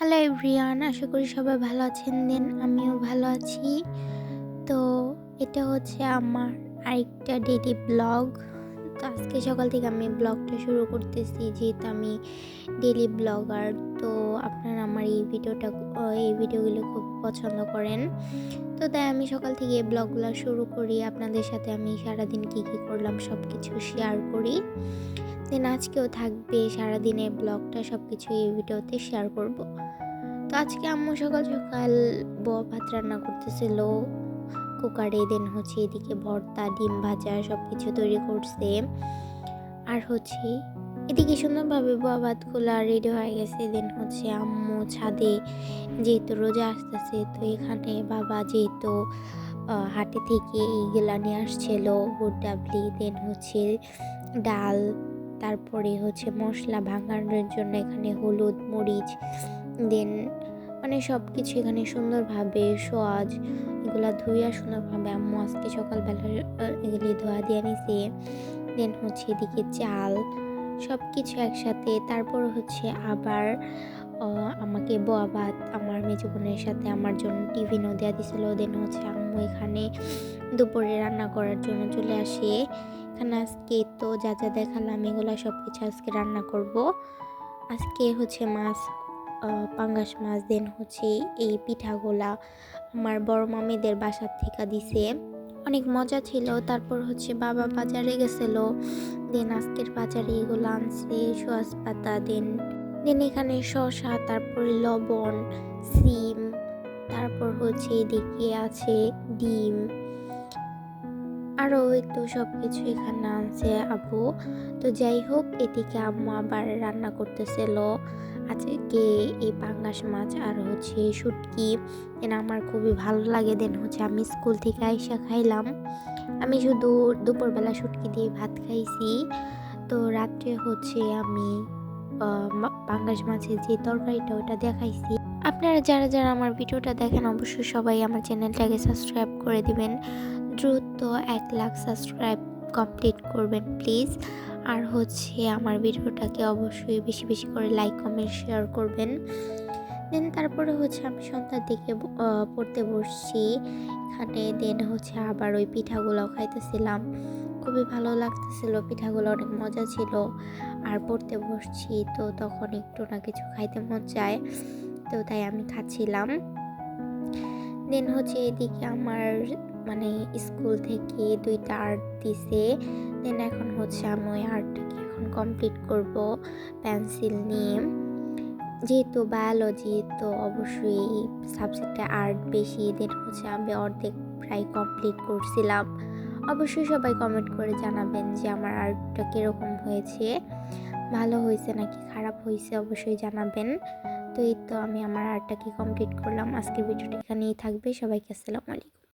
Hello everyone আশা করি সবাই ভালো আছেন দেন আমিও ভালো আছি। তো এটা হচ্ছে আমার আরেকটা ডেলি ব্লগ তো আজকে সকাল থেকে আমি ব্লগটা শুরু করতেছি, যেহেতু আমি ডেলি ব্লগার তো আপনারা আমার এই ভিডিওটা, এই ভিডিওগুলো খুব পছন্দ করেন। তো তাই আমি সকাল থেকে এই ব্লগগুলো শুরু করি। আপনাদের সাথে আমি সারাদিন কী কী করলাম সব কিছু শেয়ার করি। দেন আজকেও থাকবে সারাদিনের ব্লগটা সব কিছু এই ভিডিওতে শেয়ার করব। তো আজকে আম্মু সকাল সকাল বয়া ভাত রান্না করতেছিল। কুকারে দেন হচ্ছে এদিকে ভর্তা, ডিম ভাজা সব কিছু তৈরি করছে। আর হচ্ছে এদিকে সুন্দরভাবে বয়া ভাতগুলো রেডি হয়ে গেছে। দেন হচ্ছে আম্মু ছাদে যেহেতু রোজা আসতেছে, তো এখানে বাবা যেহেতু হাটে থেকে এইগুলা নিয়ে আসছিল গুড় ডাবলি, দেন হচ্ছে ডাল, তারপরে হচ্ছে মশলা ভাঙানোর জন্য এখানে হলুদ, মরিচ দেন। মানে সব কিছু এখানে সুন্দরভাবে সোয়াজ এগুলা ধুইয়া সুন্দরভাবে আম্মু আজকে সকালবেলা এগুলি ধোয়া দিয়ে নিছে। দেন হচ্ছে এদিকে চাল সব কিছু একসাথে। তারপর হচ্ছে আবার আমাকে বোয়া ভাত আমার মেজো বোনের সাথে আমার জন্য টিফিনও দেওয়া দিছিল। দেন হচ্ছে আম্মু এখানে দুপুরে রান্না করার জন্য চলে আসে। এখানে আজকে তো যা যা দেখালাম, এগুলো সব কিছু আজকে রান্না করব। আজকে হচ্ছে মাছ পাঙ্গাস মাছ, দেন হচ্ছে এই পিঠাগুলা আমার বড় মামিদের বাসার থেকে দিছে। অনেক মজা ছিল। তারপর হচ্ছে বাবা বাজারে গেছিল। দেন আজকের বাজারে এগুলো আনছে সোয়াস পাতা, দেন দেন এখানে শসা, তারপরে লবণ, সিম, তারপর হচ্ছে এদিকে আছে ডিম। আরও তো সব কিছু এখানে আনছে আবু। তো যাই হোক এদিকে আম্মু আবার রান্না করতেছিল। আজকে এই পাঙ্গাস মাছ আর হচ্ছে শুটকি। দেন আমার খুবই ভালো লাগে। দেন হচ্ছে আমি স্কুল থেকে আইসা খাইলাম। আমি শুধু দুপুরবেলা শুটকি দিয়ে ভাত খাইছি। তো রাত্রে হচ্ছে আমি পাঙ্গাস মাছের যে তরকারিটা ওটা দেখাইছি। আপনারা যারা যারা আমার ভিডিওটা দেখেন, অবশ্যই সবাই আমার চ্যানেলটাকে সাবস্ক্রাইব করে দিবেন। দ্রুত এক লাখ সাবস্ক্রাইব কমপ্লিট করবেন, প্লিজ। আর হচ্ছে আমার ভিডিওটাকে অবশ্যই বেশি বেশি করে লাইক, কমেন্ট, শেয়ার করবেন। দেন তারপরে হচ্ছে আমি সন্ধ্যার দিকে পড়তে বসছি। এখানে দেন হচ্ছে আবার ওই পিঠাগুলো খাইতেছিলাম। খুবই ভালো লাগতেছিল, পিঠাগুলো অনেক মজা ছিল। আর পড়তে বসছি তো তখন একটু না কিছু খাইতে মন চায়, তো তাই আমি খাচ্ছিলাম। দেন হচ্ছে এদিকে আমার মানে স্কুল থেকে দুইটা আর্ট দিছে দেন এখন হচ্ছে আমি ওই আর্টটাকে এখন কমপ্লিট করব পেন্সিল নিয়ে। যেহেতু বায়োলজি তো অবশ্যই সাবজেক্টে আর্ট বেশি দেন হচ্ছে আমি অর্ধেক প্রায় কমপ্লিট করছিলাম। অবশ্যই সবাই কমেন্ট করে জানাবেন যে আমার আর্টটা কীরকম হয়েছে। ভালো হয়েছে নাকি খারাপ হয়েছে অবশ্যই জানাবেন। তো এই তো আমি আমার আর্টটাকে কমপ্লিট করলাম। আজকের ভিডিওটা এখানেই থাকবে। সবাইকে আসসালামু আলাইকুম।